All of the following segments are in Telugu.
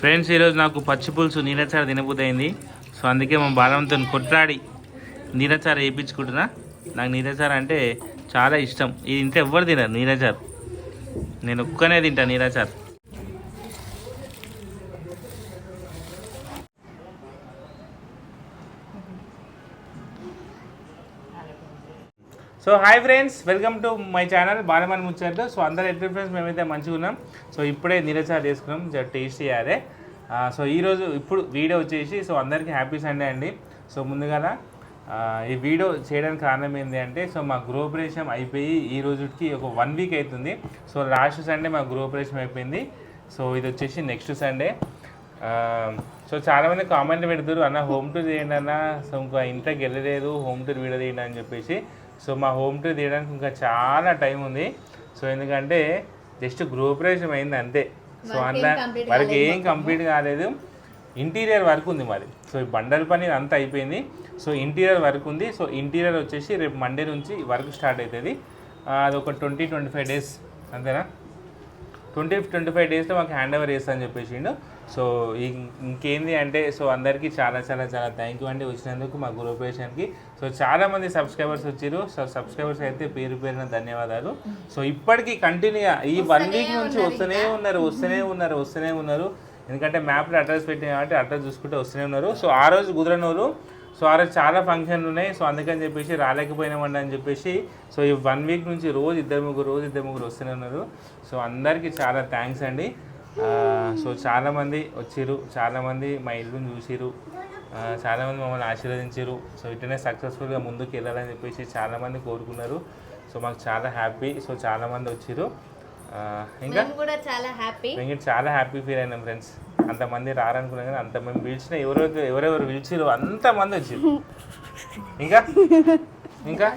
ఫ్రెండ్స్ ఈరోజు నాకు పచ్చి పులుసు నీలచార తినబుద్దయింది సో అందుకే మా బాలంతో కొట్లాడి నీలచార వేయించుకుంటున్నా. నాకు నీలచార అంటే చాలా ఇష్టం. ఇది ఇంట్లో ఎవ్వరు తినరు నీలచారు. నేను ఒక్కనే తింటాను నీలచారు. So hi friends welcome to my channel Balamani ముచ్చట్లు సో అందరు ఎట్లా ఫ్రెండ్స్ మేమైతే మంచిగా ఉన్నాం. సో ఇప్పుడే నీరచారు చేసుకున్నాం జర టేస్ట్ చేయాలి సో ఈరోజు ఇప్పుడు వీడియో వచ్చేసి సో అందరికీ హ్యాపీ సండే అండి. సో ముందుగాల ఈ వీడియో చేయడానికి కారణం ఏంటి అంటే సో మా గృహప్రవేశం అయిపోయి ఈ రోజుకి ఒక వన్ వీక్ అవుతుంది. సో లాస్ట్ సండే మా గృహప్రవేశం అయిపోయింది. సో ఇది వచ్చేసి నెక్స్ట్ సండే సో చాలామంది కామెంట్ పెడతారు అన్న హోమ్ టూర్ చేయండి అన్న. సో ఇంకా ఇంట్లోకి వెళ్ళలేదు హోమ్ టూర్ వీడియో చేయండి అని చెప్పేసి. సో మా హోమ్ టూర్ తీయడానికి ఇంకా చాలా టైం ఉంది. సో ఎందుకంటే జస్ట్ గృహప్రవేశం అయింది అంతే. సో అందులో వారికి ఏం కంప్లీట్ కాలేదు. ఇంటీరియర్ వర్క్ ఉంది మరి. సో ఈ బండల పని అంతా అయిపోయింది. సో ఇంటీరియర్ వర్క్ ఉంది. సో ఇంటీరియర్ వచ్చేసి రేపు మండే నుంచి వర్క్ స్టార్ట్ అవుతుంది అది ఒక ట్వంటీ ట్వంటీ ఫైవ్ డేస్ అంతేనా? ట్వంటీ ట్వంటీ ఫైవ్ డేస్లో మాకు హ్యాండ్ ఓవర్ చేస్తా అని చెప్పేసిండు. సో ఇం- ఇంకేంది అంటే సో అందరికీ చాలా చాలా చాలా థ్యాంక్ యూ అండి వచ్చినందుకు మా గృహప్రవేశానికి సో చాలా మంది సబ్స్క్రైబర్స్ వచ్చారు. సో సబ్స్క్రైబర్స్ అయితే పేరు పేరున ధన్యవాదాలు. సో ఇప్పటికీ కంటిన్యూగా ఈ వన్ వీక్ నుంచి వస్తూనే ఉన్నారు వస్తూనే ఉన్నారు వస్తూనే ఉన్నారు. ఎందుకంటే మ్యాప్లో అడ్రస్ పెట్టిన కాబట్టి అడ్రస్ చూసుకుంటే వస్తూనే ఉన్నారు. సో ఆ రోజు కుదరనోరు. సో ఆ రోజు చాలా ఫంక్షన్లు ఉన్నాయి. సో అందుకని చెప్పేసి రాలేకపోయినామండి అని చెప్పేసి సో ఈ వన్ వీక్ నుంచి రోజు ఇద్దరు ముగ్గురు రోజు ఇద్దరు ముగ్గురు వస్తూనే ఉన్నారు. సో అందరికీ చాలా థ్యాంక్స్ అండి. ఆ, సో చాలామంది వచ్చిర్రు చాలామంది మా ఇల్లుని చూసిరు చాలామంది మమ్మల్ని ఆశీర్వదించారు సో ఇట్లనే సక్సెస్ఫుల్గా ముందుకు వెళ్ళాలని చెప్పేసి చాలామంది కోరుకున్నారు. సో మాకు చాలా హ్యాపీ సో చాలామంది వచ్చిర్రు. ఆ, ఇంకా? కూడా చాలా హ్యాపీ మేము చాలా హ్యాపీ ఫీల్ అయినాం ఫ్రెండ్స్ అంతమంది రారనుకున్నాం కానీ అంత మేము పిలిచిన ఎవరెవరు ఎవరెవరు పిలిచిరు అంతమంది వచ్చిరు ఇంకా? ఇంకా?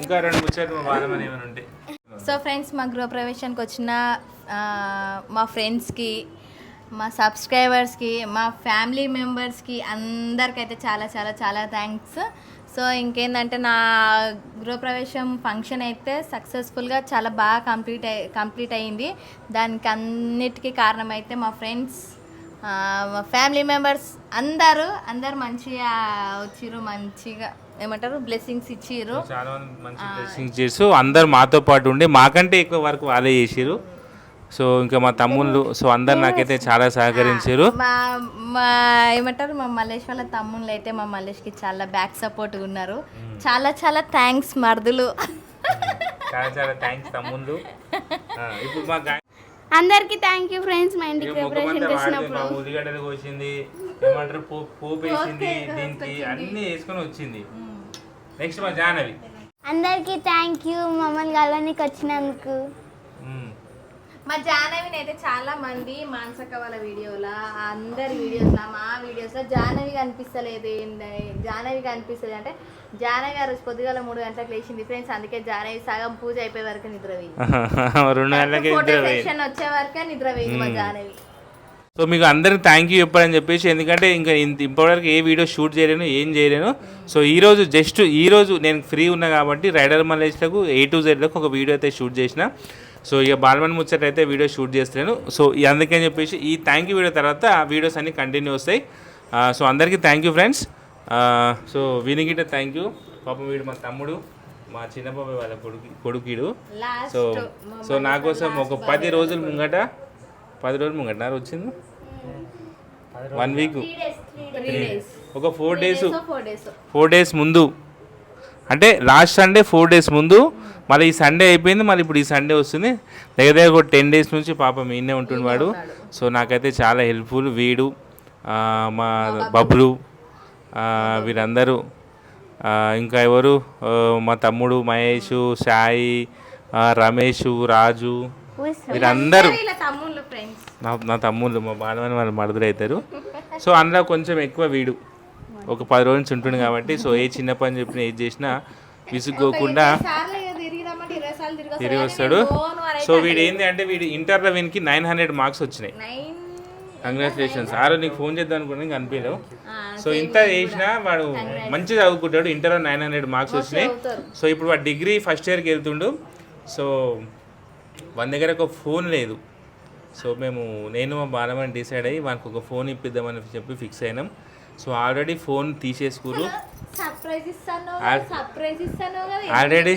ఇంకా రెండు ముచ్చట్లు మా బాధమని ఏమైనా ఉంటే సో ఫ్రెండ్స్ మా గృహప్రవేశానికి వచ్చిన ఆ, మా ఫ్రెండ్స్కి మా సబ్స్క్రైబర్స్కి మా ఫ్యామిలీ మెంబర్స్కి అందరికైతే చాలా చాలా చాలా థ్యాంక్స్. సో ఇంకేంటంటే నా గృహప్రవేశం ఫంక్షన్ అయితే సక్సెస్ఫుల్గా చాలా బాగా కంప్లీట్ అయి కంప్లీట్ అయింది. దానికి అన్నిటికీ కారణం అయితే మా ఫ్రెండ్స్ మా ఫ్యామిలీ మెంబర్స్ అందరూ అందరు మంచిగా వచ్చిర్రు మంచిగా ఏమంటారు బ్లెస్సింగ్స్ ఇచ్చిర్రు. చాలా మంచి డ్రెస్సింగ్ చేస్తూ అందరు మాతో పాటు ఉండి మాకంటే ఎక్కువ వరకు వాళ్ళే చేసిరు సో ఇంకా మా తమ్ముళ్ళు సో అందరు నాకైతే చాలా సహకరించారు. మా మా ఏమంటారు మా మల్లేష్ వాళ్ళ తమ్ముళ్ళు అయితే మా మల్లేష్కి చాలా బ్యాక్ సపోర్ట్ ఉన్నారు. చాలా చాలా థ్యాంక్స్ మర్దులు. చాలా చాలా థ్యాంక్స్ తమ్ముళ్ళు. ఆ, ఇప్పుడు మా అందరికి థ్యాంక్ యూ ఫ్రెండ్స్ మా ఇంటికి ప్రిపరేషన్ మా ఉల్లిగడ్డలు కోసింది ఏమంటారు పో- పోపు వేసింది దీనికి అన్ని వేసుకొని వచ్చింది. నెక్స్ట్ మా జాహ్నవి. అందరికి థ్యాంక్ యూ మమ్మల్ని కలవనికి వచ్చినందుకు. మా జాహ్నవిని అయితే చాలా మంది మానసక వాళ్ళ వీడియోలా అందరి వీడియోస్లో మా వీడియోస్లో జాహ్నవి కనిపిస్తలేదు ఏంది జాహ్నవి కనిపిస్తుంది అంటే జాహ్నవి ఆ రోజు పొద్దుగాల మూడు గంటలకు లేచింది ఫ్రెండ్స్ అందుకే జాహ్నవి సగం పూజ అయిపోయే వరకు నిద్ర పోయింది రెండు ఫోటో. సెషన్ వచ్చే వరకే నిద్ర పోయింది మా జాహ్నవి. సో మీకు అందరికి థ్యాంక్ యూ చెప్పాలని చెప్పేసి ఎందుకంటే ఇంకా ఇంత ఇప్పటివరకు ఏ వీడియో షూట్ చేయలేను ఏం చేయలేను. సో ఈరోజు జస్ట్ ఈరోజు నేను ఫ్రీ ఉన్నా కాబట్టి రైడర్ మలేజ్లకు ఏ టు జెడ్లకు ఒక వీడియో అయితే షూట్ చేసిన. సో ఇక బాల్మన్ ముచ్చట అయితే వీడియో షూట్ చేస్తున్నాను సో ఈ అందుకని చెప్పేసి ఈ థ్యాంక్ యూ వీడియో తర్వాత ఆ వీడియోస్ అన్ని కంటిన్యూ వస్తాయి. సో అందరికీ థ్యాంక్ యూ ఫ్రెండ్స్ సో వీనికిట థ్యాంక్ యూ పాపం వీడు మా తమ్ముడు మా చిన్న బాబాయ్ వాళ్ళ కొడుకు కొడుకుడు. లాస్ట్ సో సో నా కోసం ఒక పది రోజుల ముంగట పది రోజుల ముంగట నా వచ్చింది? వన్ వీక్ ఒక ఫోర్ డేస్ ఫోర్ డేస్ ముందు. అంటే లాస్ట్ సండే ఫోర్ డేస్ ముందు మళ్ళీ ఈ సండే అయిపోయింది మళ్ళీ ఇప్పుడు ఈ సండే వస్తుంది. దగ్గర దగ్గర ఒక టెన్ డేస్ నుంచి పాప ఈయనే ఉంటుండు వాడు. సో నాకైతే చాలా హెల్ప్ఫుల్ వీడు మా బబ్లు వీరందరూ. ఇంకా ఎవరు? మా తమ్ముడు మహేష్ సాయి రమేష్ రాజు వీరందరూ. నా నా తమ్ముళ్ళు మా బాలమని వాళ్ళు మరుదులు అవుతారు సో అందులో కొంచెం ఎక్కువ వీడు. ఒక పది రోజుల నుంచి ఉంటుండు కాబట్టి సో ఏ చిన్న పని చెప్పినా ఏది చేసినా విసుక్కోకుండా తిరిగి వస్తాడు సో వీడు ఏంటి అంటే వీడు ఇంటర్లో వీనికి నైన్ హండ్రెడ్ మార్క్స్ వచ్చినాయి. కంగ్రాచులేషన్స్ ఆ రోజు నీకు ఫోన్ చేద్దాం అనుకున్నా ఇంకా అనిపించలేవు సో ఇంత చేసినా వాడు మంచిగా చదువుకుంటాడు. ఇంటర్లో నైన్ హండ్రెడ్ మార్క్స్ వచ్చినాయి. సో ఇప్పుడు వాడు డిగ్రీ ఫస్ట్ ఇయర్కి వెళ్తుండు. సో మన దగ్గర ఒక ఫోన్ లేదు. సో మేము నేను మా బాలమని డిసైడ్ అయ్యి వానికి ఒక ఫోన్ ఇప్పిద్దామని చెప్పి ఫిక్స్ అయినాం. సో ఆల్రెడీ ఫోన్ తీసేసుకురు. సర్ప్రైజ్ ఇస్తాను ఆల్- సర్ప్రైజ్ ఇస్తాను కదా ఆల్రెడీ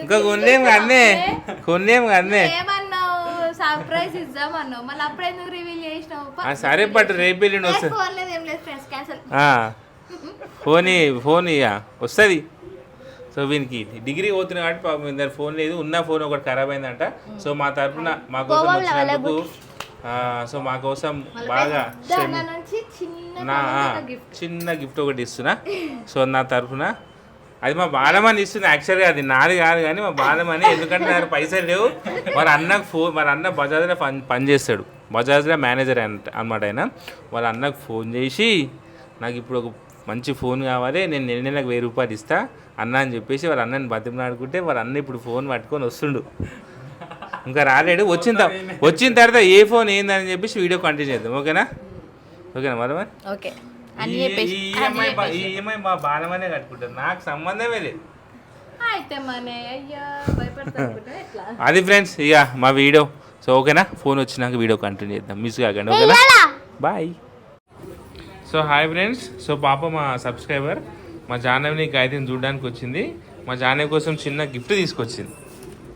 ఇంకా కొన్నేం అన్నే కొన్నేం? అన్నే ఏమన్నావు సర్ప్రైజ్ ఇద్దామన్నావు. మళ్ళీ అప్పుడు ఎందుకు రివీల్ చేసినావు? ఆ, సరే పట్టు రేపు వెళ్ళిండి వస్తుంది ఫోన్ లేదు ఏం లేదు ఫ్రెండ్స్ క్యాన్సల్. ఫోన్ ఫోన్ ఇక వస్తుంది. సో వీనికి డిగ్రీ పోతున్నా కాబట్టి పాపం ఫోన్ లేదు. ఉన్న ఫోన్ ఒకటి ఖరాబ్ అయిందంట. సో మా తరపున మా కోసం వచ్చినందుకు సో మా కోసం బాగా నా చిన్న గిఫ్ట్ ఒకటి ఇస్తున్నా. సో నా తరఫున. అది మా బాలమని ఇస్తుంది యాక్చువల్గా అది నాది కాదు కానీ మా బాలమని ఎందుకంటే నాకు పైసలు లేవు. వాళ్ళ అన్నకు ఫోన్ వాళ్ళ అన్న బజాజ్లో పని పని చేస్తాడు. బజాజ్లో మేనేజర్ అంట అనమాట ఆయన. వాళ్ళ అన్నకు ఫోన్ చేసి నాకు ఇప్పుడు ఒక మంచి ఫోన్ కావాలి నేను నెల నెలకు వెయ్యి రూపాయలు ఇస్తా అన్న అని చెప్పేసి వాళ్ళ అన్నని బతిమలాడుకుంటే వాళ్ళ అన్న ఇప్పుడు ఫోన్ పట్టుకొని వస్తుండు. ఇంకా రాలేడు. వచ్చిన వచ్చిన తర్వాత ఏ ఫోన్ ఏందని చెప్పేసి వీడియో కంటిన్యూ చేద్దాం. ఓకేనా? ఓకేనా మరి ఓకే. అని ఈ- చెప్పేసి ఈ అని EMI బా- చెప్పేసి. ఈ ఈఎంఐ మా బాలమనే కట్టుకుంటారు నాకు సంబంధమే లేదు. అది ఫ్రెండ్స్ ఇక మా వీడియో. సో ఓకేనా? ఫోన్ వచ్చినాక వీడియో కంటిన్యూ చేద్దాం. మిస్ కాకండి ఓకేనా? Bye. So hi friends. So పాప మా సబ్స్క్రైబర్ మా జాహ్నవిని గాయత్రిని చూడడానికి వచ్చింది. మా జాహ్నవి కోసం చిన్న గిఫ్ట్ తీసుకొచ్చింది.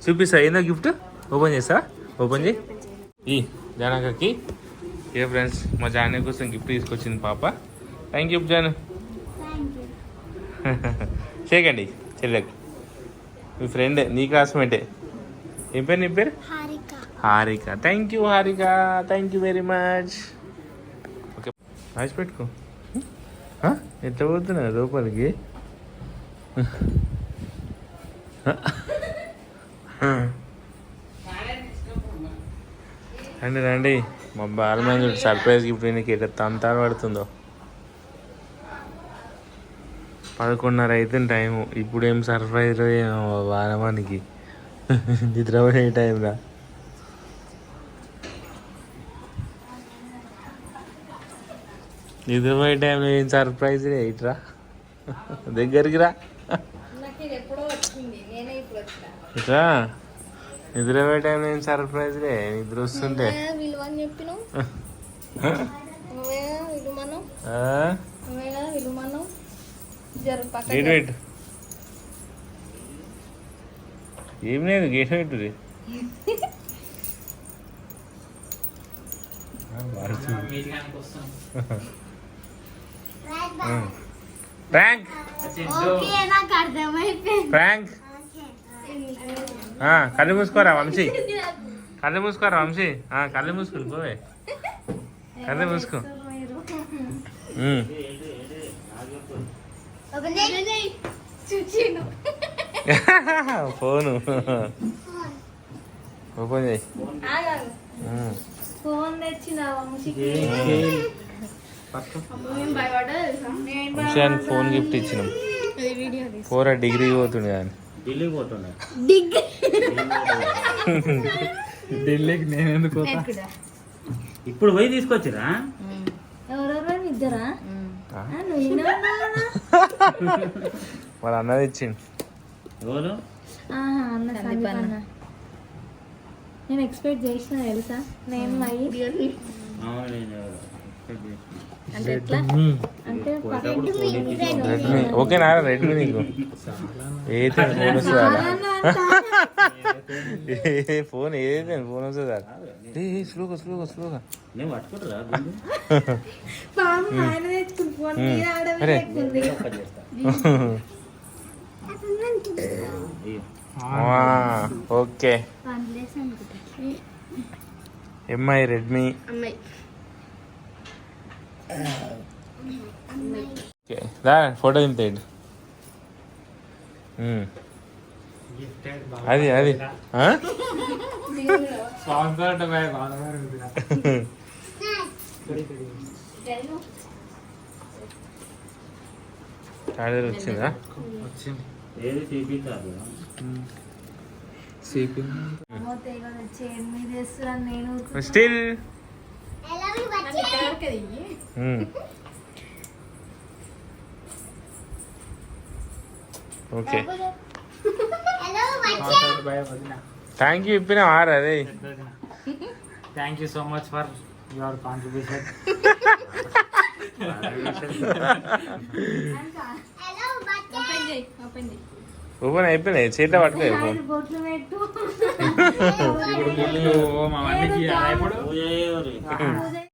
చూపిస్తా ఏందో గిఫ్ట్? ఓపెన్ చేస్తా ఓపెన్ చేయి. ఈ జానకకి. ఏ ఫ్రెండ్స్ మా జాహ్నవి కోసం గిఫ్ట్ తీసుకొచ్చింది పాప. Thank you Janu. చేయకండి చెల్లెకి మీ ఫ్రెండ్ నీ క్లాస్మేటే ఏం పేరు నీ పేరు? Harika. Harika. Thank you Harika. Thank you very much okay రాసి పెట్టుకో. హ? ఎట్లా పోతున్నా లోపలికి? రండి రండి. మా బాలమైన సర్ప్రైజ్ గిఫ్ట్ నీకు ఎట్లా తంతాలు పడుతుందో. పదకొండున్నర అవుతుంది టైము. ఇప్పుడు ఏం సర్ప్రైజ్ బాలమానికి నిద్రపోయే టైం రా. నిద్రపోయే టైంలో ఏం సర్ప్రైజ్ ఇట్రా దగ్గరికి రా. ఇట్రా నిద్రపోయే టైంలో ఏం సర్ప్రైజ్ రే నిద్ర వస్తుంటే చెప్పినావు. గేట్ పెట్టు. ఏం లేదు గేట్ పెట్టు ప్రాంక్ ప్రాంక్ కళ్ళు మూసుకోరా వంశీ? కళ్ళు మూసుకోరా వంశీ? కళ్ళు మూసుకుని పోవే. కళ్ళు మూసుకో. ఫోను ఓపెన్ చేయి. ఫోన్ తెచ్చిన వంశీకి ఫోన్ గిఫ్ట్ ఇచ్చినాం. ఫోర్ ఆ పోరా డిగ్రీ పోతుండే కానీ ఢిల్లీకి నేను ఎందుకు? ఇప్పుడు పోయి తీసుకొచ్చిరా? ఎవరెవరు ఇద్దరా? వాళ్ళ అన్నది ఇచ్చిండు. ఎవరు. నేను ఎక్స్పెక్ట్ చేసిన తెలుసా? నేను ఓకేనా రెడ్మీ నీకు. ఏదైతే ఫోన్ వస్తుందా? ఏ ఫోన్ ఏదైతే ఫోన్ వస్తుందా? ఏ స్లోగా స్లోగా స్లోగా. అరే. ఓకే. ఎంఐ రెడ్మీ దా ఫోటో దింపేయండి. అది అది? చార్జర్ వచ్చిందా. స్టిల్ ఓకే థ్యాంక్ యూ ఇప్పిన ఆరు అదే thank you so much for your contribution open చేయి ఓపెన్ చేయి ఓపెన్ అయిపోయినాయి చేతిలో పట్టుకో ఇప్పుడు.